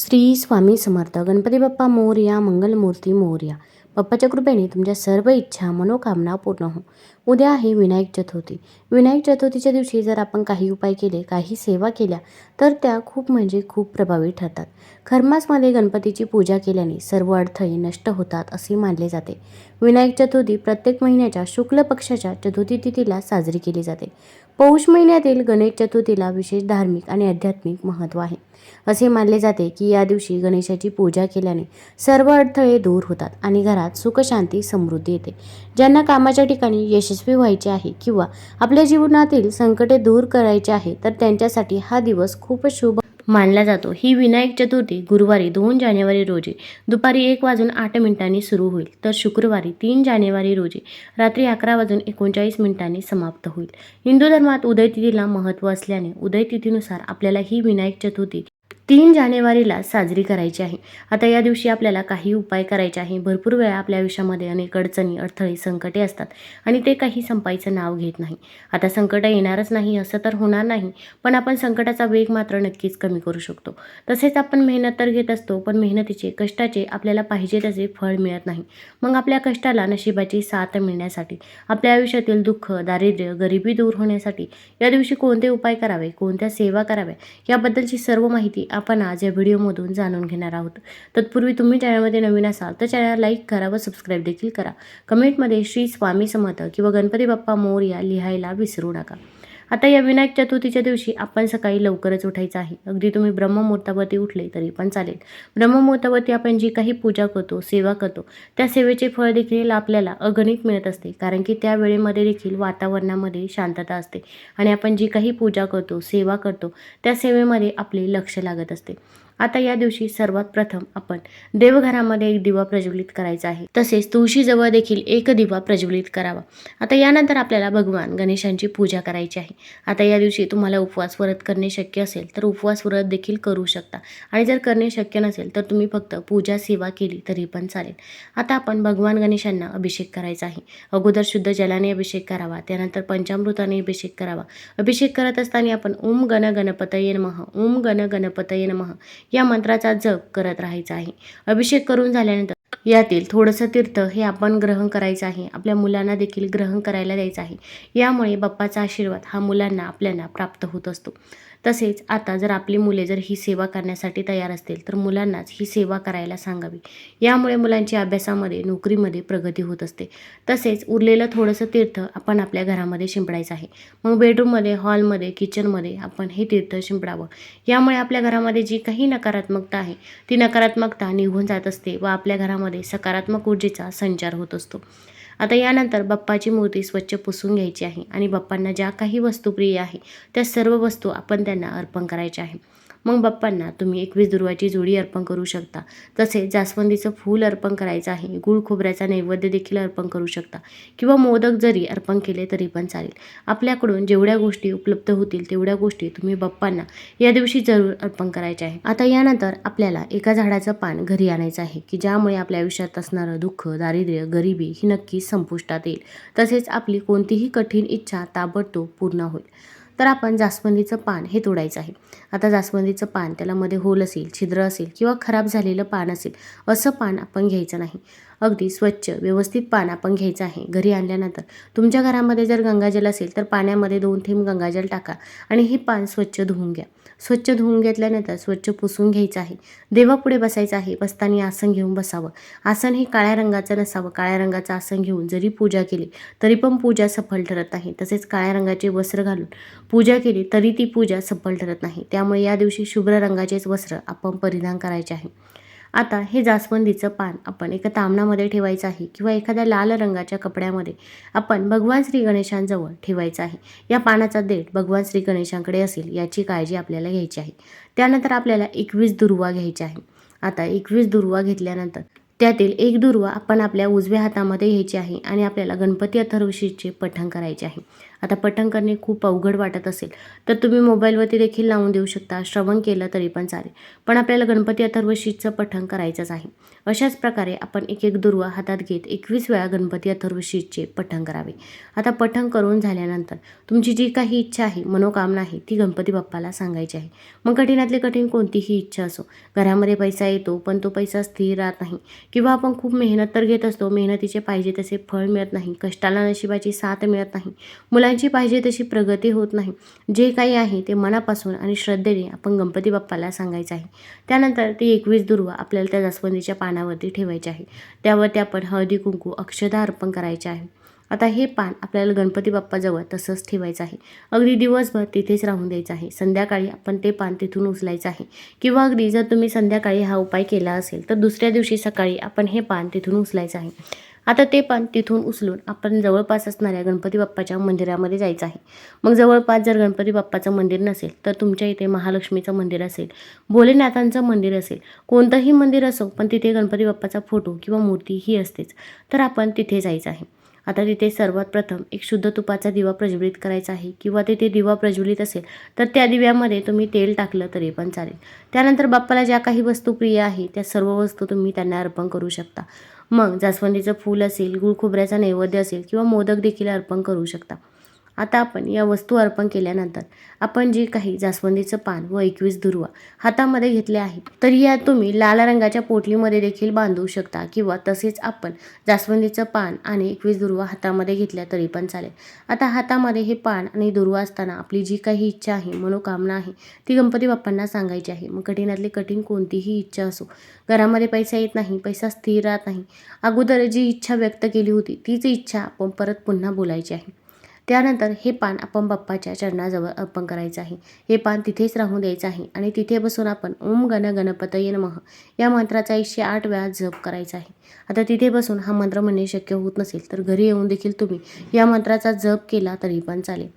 श्री स्वामी समर्थ. गणपती बाप्पा मोरया मंगलमूर्ती मोर्या. बाप्पाच्या कृपेने तुमच्या सर्व इच्छा मनोकामना पूर्ण हो. उद्या आहे विनायक चतुर्थी. विनायक चतुर्थीच्या दिवशी जर आपण काही उपाय केले काही सेवा केल्या तर त्या खूप म्हणजे खूप प्रभावी ठरतात. खरमासमध्ये गणपतीची पूजा केल्याने सर्व अडथळे नष्ट होतात असे मानले जाते. विनायक चतुर्थी प्रत्येक महिन्याच्या शुक्ल पक्षाच्या चतुर्थी तिथीला साजरी केली जाते. पौष महिन्यातील गणेश चतुर्थीला विशेष धार्मिक आणि आध्यात्मिक महत्त्व आहे. असे मानले जाते की या दिवशी गणेशाची पूजा केल्याने सर्व अडथळे दूर होतात आणि घरात सुखशांती समृद्धी येते. ज्यांना कामाच्या ठिकाणी यशस्वी व्हायचे आहे किंवा आपल्या जीवनातील संकटे दूर करायचे आहे तर त्यांच्यासाठी हा दिवस खूप शुभ मानला जातो. ही विनायक चतुर्थी गुरुवारी दोन जानेवारी रोजी दुपारी एक वाजून आठ मिनिटांनी सुरू होईल. तर शुक्रवारी तीन जानेवारी रोजी रात्री अकरा वाजून एकोणचाळीस मिनिटांनी समाप्त होईल. हिंदू धर्मात उदयतिथीला महत्त्व असल्याने उदयतिथीनुसार आपल्याला ही विनायक चतुर्थी तीन जानेवारीला साजरी करायची आहे. आता या दिवशी आपल्याला काही उपाय करायचे आहे. भरपूर वेळा आपल्या आयुष्यामध्ये अनेक अडचणी अडथळे संकटे असतात आणि ते काही संपायचं नाव घेत नाही. आता संकट येणारच नाही असं तर होणार नाही पण आपण संकटाचा वेग मात्र नक्कीच कमी करू शकतो. तसेच आपण मेहनत तर घेत असतो पण मेहनतीचे कष्टाचे आपल्याला पाहिजे त्याचे फळ मिळत नाही. मग आपल्या कष्टाला नशिबाची साथ मिळण्यासाठी आपल्या आयुष्यातील दुःख दारिद्र्य गरिबी दूर होण्यासाठी या दिवशी कोणते उपाय करावे कोणत्या सेवा कराव्या याबद्दलची सर्व माहिती आपण आज या व्हिडिओमधून जाणून घेणार आहोत. तत्पूर्वी तुम्ही चॅनलमध्ये नवीन असाल तर चॅनल लाईक करा व सबस्क्राईब देखील करा. कमेंटमध्ये श्री स्वामी समर्थ किंवा गणपती बाप्पा मोर्या लिहायला विसरू नका. आता या विनायक चतुर्थीच्या दिवशी आपण सकाळी लवकरच उठायचं आहे. अगदी तुम्ही ब्रह्ममुहूर्तावरती उठले तरी पण चालेल. ब्रह्ममुहूर्तावरती आपण जी काही पूजा करतो सेवा करतो त्या सेवेचे फळ देखील आपल्याला अगणित मिळत असते. कारण की त्या वेळेमध्ये देखील वातावरणामध्ये शांतता असते. आणि आपण जी काही पूजा करतो सेवा करतो त्या सेवेमध्ये आपले लक्ष लागत असते. आता या दिवशी सर्वात प्रथम आपण देवघरामध्ये एक दिवा प्रज्वलित करायचा आहे. तसेच तुळशीजवळ देखील एक दिवा प्रज्वलित करावा. आता यानंतर आपल्याला भगवान गणेशांची पूजा करायची आहे. आता या दिवशी तुम्हाला उपवास व्रत करणे शक्य असेल तर उपवास व्रत देखील करू शकता. आणि जर करणे शक्य नसेल तर तुम्ही फक्त पूजा सेवा केली तरी पण चालेल. आता आपण भगवान गणेशांना अभिषेक करायचा आहे. अगोदर शुद्ध जलाने अभिषेक करावा. त्यानंतर पंचामृताने अभिषेक करावा. अभिषेक करत असताना आपण ओम गण गणपतये नमः ओम गण गणपतये नमः. या मंत्राचा जप करत राहायचा आहे. अभिषेक करून झाल्यानंतर यातील थोडंसं तीर्थ हे आपण ग्रहण करायचं आहे. आपल्या मुलांना देखील ग्रहण करायला द्यायचं आहे. यामुळे बाप्पाचा आशीर्वाद हा मुलांना आपल्याला प्राप्त होत असतो. तसेच आता जर आपली मुले जर ही सेवा करण्यासाठी तयार असतील तर मुलांनाच ही सेवा करायला सांगावी. यामुळे मुलांची अभ्यासामध्ये नोकरीमध्ये प्रगती होत असते. तसेच उरलेलं थोडंसं तीर्थ आपण आपल्या घरामध्ये शिंपडायचं आहे. मग बेडरूममध्ये हॉलमध्ये किचनमध्ये आपण हे तीर्थ शिंपडावं. यामुळे आपल्या घरामध्ये जी काही नकारात्मकता आहे ती नकारात्मकता निघून जात असते व आपल्या घरामध्ये सकारात्मक ऊर्जेचा संचार होत असतो. आता यानंतर बाप्पाची मूर्ती स्वच्छ पुसून घ्यायची आहे आणि बाप्पांना ज्या काही वस्तू प्रिय आहे त्या सर्व वस्तू आपण त्यांना अर्पण करायच्या आहे. मग बाप्पांना तुम्ही एकवीस दुर्वाची जोडी अर्पण करू शकता. तसेच जास्वंदीचं फूल अर्पण करायचं आहे. गुळ खोबऱ्याचा नैवेद्य देखील अर्पण करू शकता. किंवा मोदक जरी अर्पण केले तरी पण चालेल. आपल्याकडून जेवढ्या गोष्टी उपलब्ध होतील तेवढ्या गोष्टी तुम्ही बाप्पांना या दिवशी जरूर अर्पण करायच्या आहे आता यानंतर आपल्याला एका झाडाचं पान घरी आणायचं आहे की ज्यामुळे आपल्या आयुष्यात असणारं दुःख दारिद्र्य गरिबी ही नक्कीच संपुष्टात येईल. तसेच आपली कोणतीही कठीण इच्छा ताबडतोब पूर्ण होईल. तर आपण जास्वंदीचं पान हे तोडायचं आहे. आता जास्वंदीचं पान त्याला मध्ये होल असेल छिद्र असेल किंवा खराब झालेलं पान असेल असं पान आपण घ्यायचं नाही. अगदी स्वच्छ व्यवस्थित पान आपण घ्यायचं आहे. घरी आणल्यानंतर तुमच्या घरामध्ये जर गंगाजल असेल तर पाण्यामध्ये दोन थेंब गंगाजल टाका आणि हे पान स्वच्छ धुवून घ्या. स्वच्छ धुवून घेतल्यानंतर स्वच्छ पुसून घ्यायचं आहे. देवापुढे बसायचं आहे. बसताना आसन घेऊन बसावं. आसन हे काळ्या रंगाचं नसावं. काळ्या रंगाचं आसन घेऊन जरी पूजा केली तरी पण पूजा सफल ठरत नाही. तसेच काळ्या रंगाचे वस्त्र घालून पूजा केली तरी ती पूजा सफल ठरत नाही. त्यामुळे या दिवशी शुभ्र रंगाचेच वस्त्र आपण परिधान करायचे आहे. आता हे जास्वंदीचं पान आपण एका तामणामध्ये ठेवायचं आहे किंवा एखाद्या लाल रंगाच्या कपड्यामध्ये आपण भगवान श्री गणेशांजवळ ठेवायचं आहे. या पानाचा देठ भगवान श्री गणेशांकडे असेल याची काळजी आपल्याला घ्यायची आहे. त्यानंतर आपल्याला एकवीस दुर्वा घ्यायची आहे. आता एकवीस दुर्वा घेतल्यानंतर त्यातील एक दुर्वा आपण आपल्या उजव्या हातामध्ये घ्यायची आहे आणि आपल्याला गणपती अथर्वशीचे पठण करायचे आहे. आता पठण करणे खूप अवघड वाटत असेल. तर तुम्ही मोबाईलवरती देखील लावून देऊ शकता. श्रवण केलं तरी पण चालेल. पण आपल्याला गणपती अथर्वशीचं पठण करायचंच आहे. अशाच प्रकारे आपण एक एक दुर्वा हातात घेत एकवीस वेळा गणपती अथर्वशीचे पठण करावे. आता पठण करून झाल्यानंतर तुमची जी काही इच्छा आहे मनोकामना आहे ती गणपती बाप्पाला सांगायची आहे. मग कठीणातली कठीण कोणतीही इच्छा असो घरामध्ये पैसा येतो पण तो पैसा स्थिर राहत नाही. किंवा आपण खूप मेहनत तर घेत असतो मेहनतीचे पाहिजे तसे फळ मिळत नाही कष्टाला नशिबाची साथ मिळत नाही. मुला मुलांची पाहिजे तशी प्रगती होत नाही. जे काही आहे ते मनापासून आणि श्रद्धेने आपण गणपती बाप्पाला सांगायचं आहे. त्यानंतर ते एकवीस दुर्वा आपल्याला त्या जास्वंदीच्या पानावरती ठेवायचे आहे. त्यावरती आपण हळदी कुंकू अक्षदा अर्पण करायचे आहे. आता हे पान आपल्याला गणपती बाप्पाजवळ तसंच ठेवायचं आहे. अगदी दिवसभर तिथेच राहून द्यायचं आहे. संध्याकाळी आपण ते पान तिथून उचलायचं आहे. किंवा अगदी जर तुम्ही संध्याकाळी हा उपाय केला असेल तर दुसऱ्या दिवशी सकाळी आपण हे पान तिथून उचलायचं आहे. आता ते पान तिथून उचलून आपण जवळपास असणाऱ्या गणपती बाप्पाच्या मंदिरामध्ये जायचं आहे. मग जवळपास जर गणपती बाप्पाचं मंदिर नसेल तर तुमच्या इथे महालक्ष्मीचं मंदिर असेल भोलेनाथांचं मंदिर असेल कोणतंही मंदिर असो पण तिथे गणपती बाप्पाचा फोटो किंवा मूर्ती ही असतेच तर आपण तिथे जायचं आहे. आता तिथे सर्वात प्रथम एक शुद्ध तुपाचा दिवा प्रज्वलित करायचा आहे. किंवा तिथे दिवा प्रज्वलित असेल तर त्या दिव्यामध्ये तुम्ही तेल टाकलं तरी पण चालेल. त्यानंतर बाप्पाला ज्या काही वस्तू प्रिय आहे त्या सर्व वस्तू तुम्ही त्यांना अर्पण करू शकता. मग जास्वंदीचं फूल असेल गुळ खोबऱ्याचा नैवेद्य असेल किंवा मोदक देखील अर्पण करू शकता. आता आपण या वस्तू अर्पण केल्यानंतर आपण जे काही जास्वंदीचं पान व एकवीस दुर्वा हातामध्ये घेतले आहेत तर या तुम्ही लाल रंगाच्या पोटलीमध्ये देखील बांधू शकता किंवा तसेच आपण जास्वंदीचं पान आणि एकवीस दुर्वा हातामध्ये घेतल्या तरी पण चालेल. आता हातामध्ये हे पान आणि दुर्वा असताना आपली जी काही इच्छा आहे मनोकामना आहे ती गणपती बाप्पांना सांगायची आहे. मग कठीणातली कठीण कोणतीही इच्छा असो घरामध्ये पैसा येत नाही पैसा स्थिर राहत नाही अगोदर जी इच्छा व्यक्त केली होती तीच इच्छा आपण परत पुन्हा बोलायची आहे. त्यानंतर हे पान आपण बाप्पाच्या चरणाजवळ अर्पण करायचं आहे. हे पान तिथेच राहून द्यायचं आहे आणि तिथे बसून आपण ओम गण गणपतये नमः या मंत्राचा एकशे आठ वेळा जप करायचा आहे. आता तिथे बसून हा मंत्र म्हणणे शक्य होत नसेल तर घरी येऊन देखील तुम्ही या मंत्राचा जप केला तरी पण चालेल.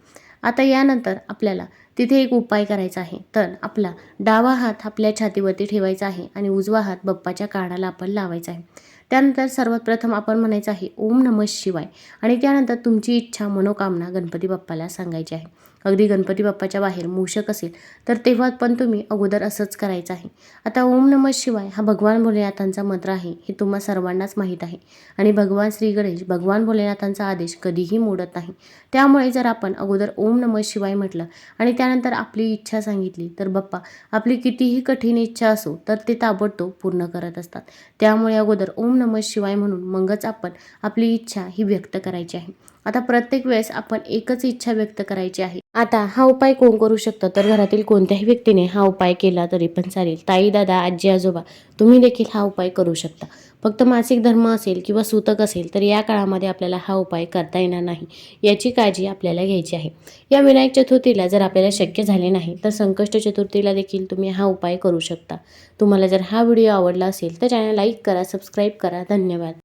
आता यानंतर आपल्याला तिथे एक उपाय करायचा आहे. तर आपला डावा हात आपल्या छातीवरती ठेवायचा आहे आणि उजवा हात बाप्पाच्या कानाला आपण लावायचा आहे. त्यानंतर सर्वात प्रथम आपण म्हणायचं आहे ओम नमः शिवाय. आणि त्यानंतर तुमची इच्छा मनोकामना गणपती बाप्पाला सांगायची आहे. अगदी गणपती बाप्पाच्या बाहेर मूषक असेल तर तेव्हा पण तुम्ही अगोदर असंच करायचं आहे. आता ओम नमः शिवाय हा भगवान भोलेनाथांचा मंत्र आहे हे तुम्हा सर्वांनाच माहीत आहे. आणि भगवान श्री गणेश भगवान भोलेनाथांचा आदेश कधीही मोडत नाही. त्यामुळे जर आपण अगोदर ओम नमः शिवाय म्हटलं आणि त्यानंतर आपली इच्छा सांगितली तर बाप्पा आपली कितीही कठीण इच्छा असो तर ते ताबडतोब पूर्ण करत असतात. त्यामुळे अगोदर ओम नमः शिवाय म्हणून मगच आपण आपली इच्छा ही व्यक्त करायची आहे. आता प्रत्येक वेळेस आपण एकच इच्छा व्यक्त करायची आहे. आता हा उपाय कोण करू शकतं? तर घरातील कोणत्याही व्यक्तीने हा उपाय केला तरी पण चालेल. ताई दादा आजी आजोबा तुम्ही देखील हा उपाय करू शकता. फक्त मासिक धर्म असेल किंवा सूतक असेल तर या काळामध्ये आपल्याला हा उपाय करता येणार नाही याची काळजी आपल्याला घ्यायची आहे. या विनायक चतुर्थीला जर आपल्याला शक्य झाले नाही तर संकष्ट चतुर्थीला देखील तुम्ही हा उपाय करू शकता. तुम्हाला जर हा व्हिडिओ आवडला असेल तर चॅनल लाईक करा सबस्क्राईब करा. धन्यवाद.